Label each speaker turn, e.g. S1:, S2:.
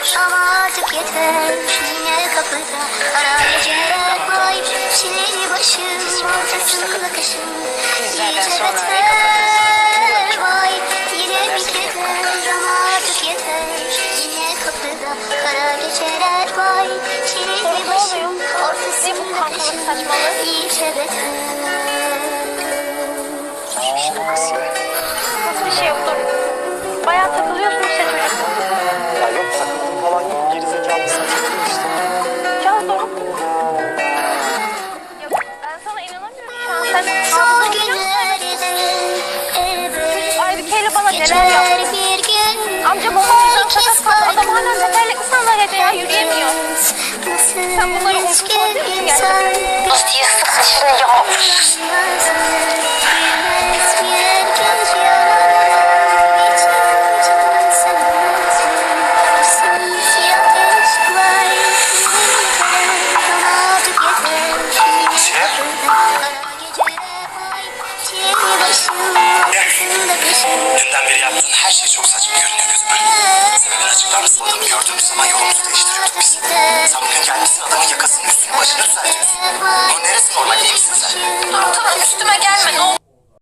S1: Ama artık yeter. Yine kapıda Ara geceler vay Çileli başım ortasında kışım İyice beter. vay Yine bir keder. Ama artık yeter. Yine kapıda kara geceler vay Çileli başım ortasında kışım İyice beter.
S2: Nasıl Bana neler yaptı. Amca babam yüzden sakat kaldı. Adam hala tekerlekli sandalyede ya yürüyemiyor.
S1: Sen
S2: bunları olabilir misin gerçekten?
S1: Dostiye sıkışın ya.
S3: Dünden beri yaptığın her şey çok saçma görünüyor gözüme. Sebebini açıklar mısın? Adamı gördüğümüz zaman yolumuzu değiştiriyorduk biz. Sen bugün gelmişsin adamın yakasını üstünü başını düzeltiyorsun. Bunun neresi normal değil misin sen?
S2: Doruk tamam üstüme gelme ne olur.